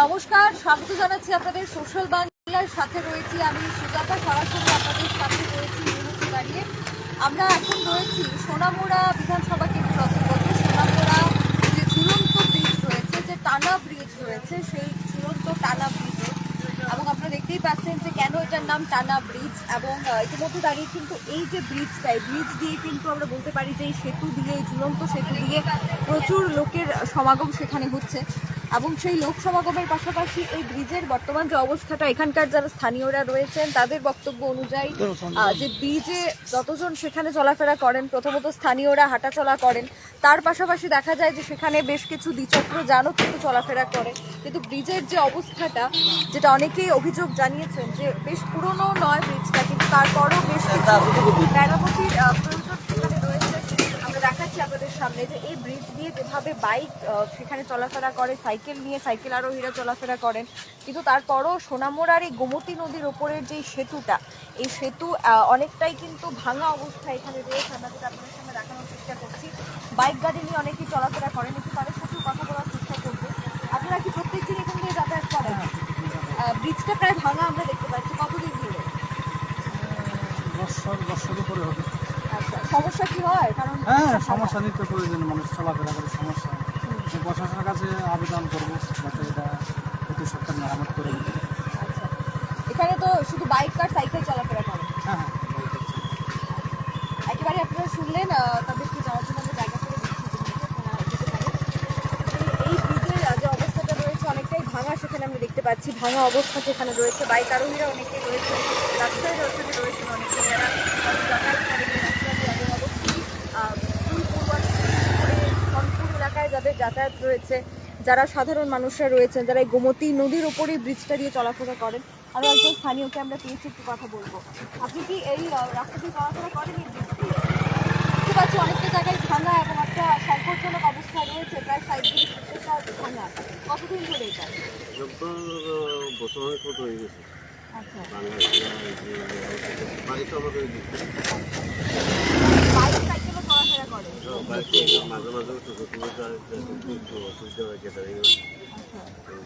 নমস্কার, স্বাগত জানাচ্ছি আপনাদের সোশ্যাল বাংলার সাথে রয়েছি আমি সুজাতা সরাসরি আপনাদের সাথে রয়েছি দাঁড়িয়ে। আমরা এখন রয়েছি সোনামুড়া বিধানসভা কেন্দ্রের অন্তর্গত। সোনামুড়া যে ঝুলন্ত ব্রিজ রয়েছে, যে টানা ব্রিজ রয়েছে, সেই ঝুলন্ত টানা ব্রিজে এবং আপনারা দেখতেই পাচ্ছেন যে কেন এটার নাম টানা ব্রিজ এবং ইতিমধ্যে দাঁড়িয়ে কিন্তু এই যে ব্রিজটা এই ব্রিজ দিয়ে কিন্তু আমরা বলতে পারি যে এই সেতু দিয়ে, এই ঝুলন্ত সেতু দিয়ে প্রচুর লোকের সমাগম সেখানে হচ্ছে। এবং সেই লোক সমাগমের পাশাপাশি এই ব্রিজের বর্তমান যে অবস্থাটা এখানকার যারা স্থানীয়রা রয়েছেন তাদের বক্তব্য অনুযায়ী যে ব্রিজে যতজন সেখানে চলাফেরা করেন প্রথমত স্থানীয়রা হাঁটাচলা করেন তার পাশাপাশি দেখা যায় যে সেখানে বেশ কিছু দ্বিচক্র যানও কিন্তু চলাফেরা করে কিন্তু ব্রিজের যে অবস্থাটা যেটা অনেকেই অভিযোগ জানিয়েছেন যে বেশ পুরনো নয় ব্রিজটা কিন্তু তারপরও বেশ কিছু মেরামতির আহ, প্রয়োজন সেখানে রয়েছে আমরা দেখাচ্ছি আপনাদের সামনে যে এই ব্রিজ দিয়ে যেভাবে বাইক সেখানে চলাফেরা করে সাইকেল নিয়ে সাইকেল আরোহীরা চলাফেরা করেন। কিন্তু তারপরও সোনামোড়ার এই গোমতী নদীর ওপরের যে সেতুটা এই সেতু অনেকটাই কিন্তু ভাঙা অবস্থায় এখানে রয়েছে। আমরা যেটা আপনাদের সামনে দেখানোর চেষ্টা করছি বাইক গাড়ি নিয়ে অনেকেই চলাফেরা করেন একটু তাদের সাথেও কথা বলার চেষ্টা করব। আপনারা কি প্রত্যেক দিন এখান দিয়ে যাতায়াত করেন? ব্রিজটা প্রায় ভাঙা আমরা দেখতে পাচ্ছি। কতদিন ধরে বছর বছর উপরে হবে। সমস্যা কি হয়? কারণ হ্যাঁ সমস্যা নিত্য প্রয়োজন মানুষ চলাফেরা করে সমস্যা। প্রশাসনের কাছে আবেদন করব যাতে এটা অতি সরকার মেরামত করে দিতে আচ্ছা। এখানে তো শুধু বাইক আর সাইকেল চলাফেরা করে। হ্যাঁ হ্যাঁ একেবারে আপনারা শুনলেন তাদেরকে যাওয়ার জন্য আমরা জায়গা করে এই- ব্রিজের যে অবস্থাটা রয়েছে অনেকটাই ভাঙা সেখানে আমরা দেখতে পাচ্ছি ভাঙা অবস্থা সেখানে রয়েছে। বাইক আরোহীরা অনেকে রয়েছে রাস্তায় ওখানে রয়েছেন অনেকে যারা আহ, যাতায়াত করেন এই রাস্তা দিয়ে এবং অবশ্যই আহ, স্কুল পড়ুয়া থেকে শুরু করে রংপুর এলাকায় যাদের যাতায়াত রয়েছে যারা সাধারণ মানুষরা রয়েছেন যারা এই গোমতী নদীর ওপরেই ব্রিজটা দিয়ে চলাফেরা করেন আরও একজন স্থানীয়কে আমরা পেয়েছি একটু কথা বলব। আপনি কি এই রাস্তা দিয়ে চলাফেরা করেন এই দেখতে পাচ্ছি অনেকটা জায়গায় ভাঙা এবং একটা সংকটজনক অবস্থায় রয়েছে প্রায় সাইড দিয়ে ভাঙা। কতদিন ধরে এটা? বছর অনেক হয়ে গেছে। আচ্ছা। বাড়ি তো আমাদের বাইক সাইকেলও চলাফেরা করে বাড়িতে মাঝে মাঝে অসুবিধা হয়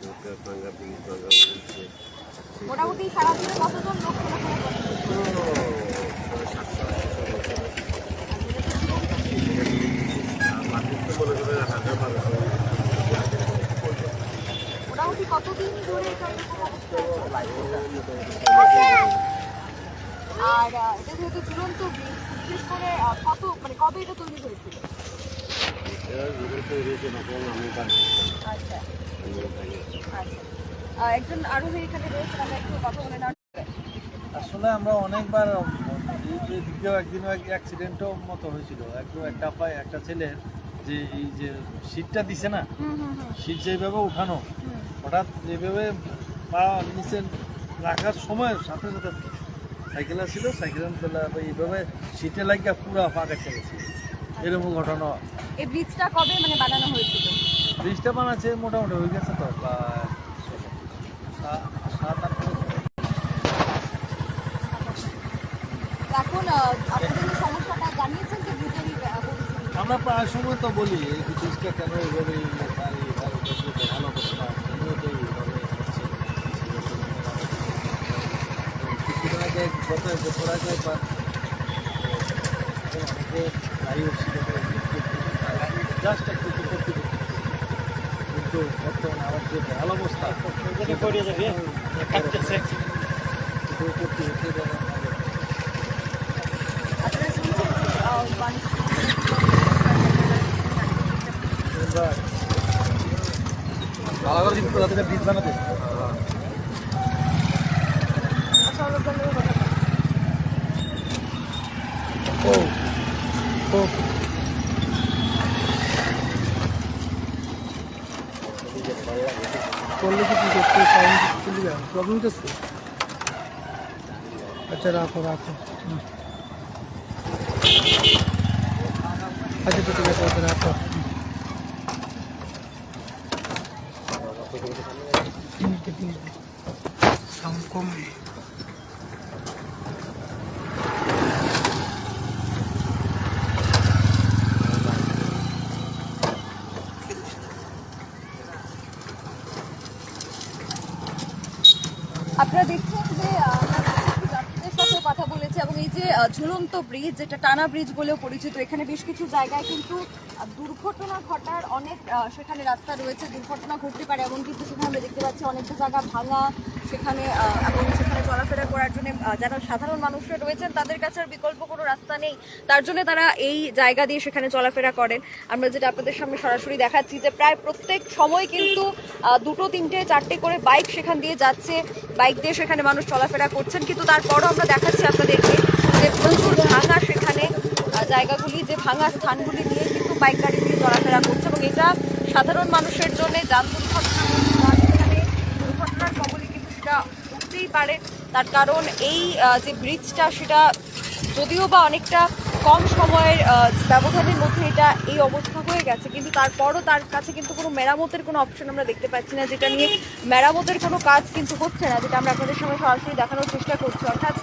আচ্ছা ভাঙ্গা পিস ভাঙ্গা উঠছে মোটামুটি সারাদিনে কতজন লোক মোটামুটি কতদিন ধরে অবস্থা আর এটা যেহেতু ঝুলন্ত ব্রিজ বিশেষ করে কত মানে কবে এটা তৈরি হয়েছিল? আচ্ছা। আচ্ছা। আহ, একজন আরোহী এখানে রয়েছেন আমরা একটু কথা বলে নেওয়ার আসলে আমরা অনেকবার এই যে দ্বিতীয় একদিনও এক অ্যাক্সিডেন্টও মতো হয়েছিল। একটু একটা পায় একটা ছেলে যে এই যে সিটটা দিছে না সিট যেভাবে উঠানো হঠাৎ যেভাবে পা নিচে রাখার সময় সাথে সাথে সাইকেল ছিল সাইকেল তোলা এইভাবে সিটে লাগিয়ে পুরো পা কাটতে গেছে। এরকম ঘটনা। এই ব্রিজটা কবে মানে বানানো হয়েছিল? ব্রিজটা বানাচ্ছে মোটামুটি হয়ে গেছে তো। আমরা প্রায় সময় তো বলি এই ব্রিজটা কেন এইভাবে এই গাড়ি গাড়ি বসে ভালো করছে না কেন তো এইভাবে হচ্ছে কিছুদিন এক বছর আগে একবার অনেকে গাড়ি উঠছিল জাস্ট একটু করতে। কিন্তু বর্তমানে আমার যে বেহাল অবস্থা কিন্তু হবে। আপনারা শুনছেন যে, আহ, বাণিজ্য- ভালো করে দিন কোথা থেকে বীজ বানাতে আচ্ছা, আমরা বললেও কথা বলব। ও ও করলে কি কি করতে সাউন্ড চলবে প্রবলেম তো। আচ্ছা রাখো রাখো। আচ্ছা ঠিক আছে, রাখো সাউন্ড কম। আপনারা দেখছেন যে আহ, আমরা কিছু যাত্রীদের সাথে কথা বলেছি এবং এই যে আহ, ঝুলন্ত ব্রিজ, যেটা টানা ব্রিজ বলেও পরিচিত, এখানে বেশ কিছু জায়গায় কিন্তু দুর্ঘটনা ঘটার অনেক সেখানে রাস্তা রয়েছে, দুর্ঘটনা ঘটতে পারে এমন কিন্তু সেখানে আমরা দেখতে পাচ্ছি, অনেকটা জায়গা ভাঙা, সেখানে এবং সেখানে চলাফেরা করার জন্য যারা সাধারণ মানুষরা রয়েছেন, তাদের কাছে আর বিকল্প কোনো রাস্তা নেই। তার জন্য তারা এই জায়গা দিয়ে সেখানে চলাফেরা করেন। আমরা যেটা আপনাদের সামনে সরাসরি দেখাচ্ছি যে, প্রায় প্রত্যেক সময় কিন্তু দুটো, তিনটে, চারটে করে বাইক সেখান দিয়ে যাচ্ছে। বাইক দিয়ে সেখানে মানুষ চলাফেরা করছেন, কিন্তু তারপরও আমরা দেখাচ্ছি আপনাদেরকে। যে প্রচুর ভাঙা সেখানে জায়গাগুলি, যে ভাঙা স্থানগুলি দিয়ে কিন্তু বাইক গাড়ি দিয়ে চলাফেরা করছে এবং এটা সাধারণ মানুষের জন্য যান দুর্ঘটনা দুর্ঘটনার কবলে কিন্তু সেটা উঠতেই পারে। তার কারণ এই যে ব্রিজটা সেটা যদিও বা অনেকটা কম সময়ের ব্যবধানের মধ্যে এটা এই অবস্থা হয়ে গেছে, কিন্তু তারপরও তার কাছে কিন্তু কোনো মেরামতের কোনো অপশন আমরা দেখতে পাচ্ছি না, যেটা নিয়ে মেরামতের কোনো কাজ কিন্তু হচ্ছে না, যেটা আমরা আপনাদের সঙ্গে সরাসরি দেখানোর চেষ্টা করছি। অর্থাৎ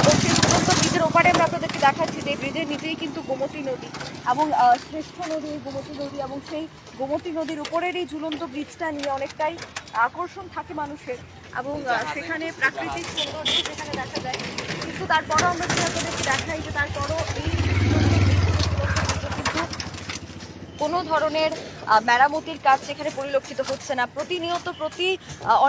এবং সেই ঝুলন্ত ব্রিজের ওপারে আমরা আপনাদেরকে দেখাচ্ছি যে ব্রিজের নিচেই কিন্তু গোমতী নদী এবং শ্রেষ্ঠ নদী গোমতী নদী এবং সেই গোমতী নদীর উপরের এই ঝুলন্ত ব্রিজটা নিয়ে অনেকটাই আকর্ষণ থাকে মানুষের এবং সেখানে প্রাকৃতিক সৌন্দর্য সেখানে দেখা যায়। কিন্তু তারপরও আমরা যদি আপনাদেরকে দেখাই যে তারপরও এই ঝুলন্ত ব্রিজগুলো কিন্তু কোনো ধরনের মেরামতির কাজ সেখানে পরিলক্ষিত হচ্ছে না। প্রতিনিয়ত প্রতি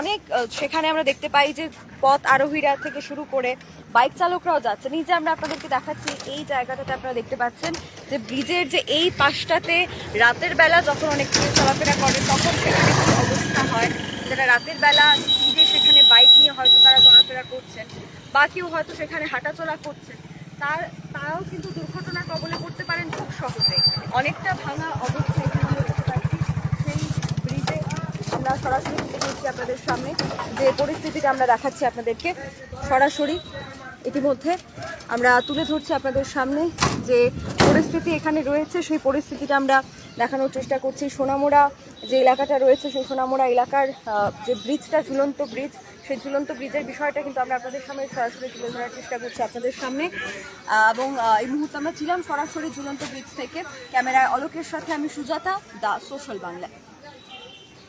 অনেক সেখানে আমরা দেখতে পাই যে পথ আরোহীরা থেকে শুরু করে বাইক চালকরাও যাচ্ছে। নিজে আমরা আপনাদেরকে দেখাচ্ছি, এই জায়গাটাতে আপনারা দেখতে পাচ্ছেন যে ব্রিজের যে এই পাশটাতে রাতের বেলা যখন অনেক কেউ চলাফেরা করে, তখন সেখানে কি অবস্থা হয়? যারা রাতের বেলা স্পিডে সেখানে বাইক নিয়ে হয়তো তারা চলাফেরা করছেন, বা কেউ হয়তো সেখানে হাঁটাচলা করছেন তার, তারাও কিন্তু দুর্ঘটনার কবলে পড়তে পারেন খুব সহজে। অনেকটা ভাঙা অবস্থা এখানে আমরা দেখতে পাচ্ছি সেই ব্রিজে আমরা সরাসরি তুলে ধরছি আপনাদের সামনে। যে পরিস্থিতিটা আমরা দেখাচ্ছি আপনাদেরকে, সরাসরি ইতিমধ্যে আমরা তুলে ধরছি আপনাদের সামনে যে পরিস্থিতি এখানে রয়েছে, সেই পরিস্থিতিটা আমরা দেখানোর চেষ্টা করছি। সোনামুড়া যে এলাকাটা রয়েছে, সেই সোনামুড়া এলাকার যে ব্রিজটা ঝুলন্ত ব্রিজ সেই ঝুলন্ত ব্রিজের বিষয়টা কিন্তু আমরা আপনাদের সামনে সরাসরি তুলে ধরার চেষ্টা করছি আপনাদের সামনে। এবং এই মুহূর্তে আমরা ছিলাম সরাসরি ঝুলন্ত ব্রিজ থেকে। ক্যামেরায় অলোকের সাথে আমি সুজাতা, দা সোশ্যাল বাংলা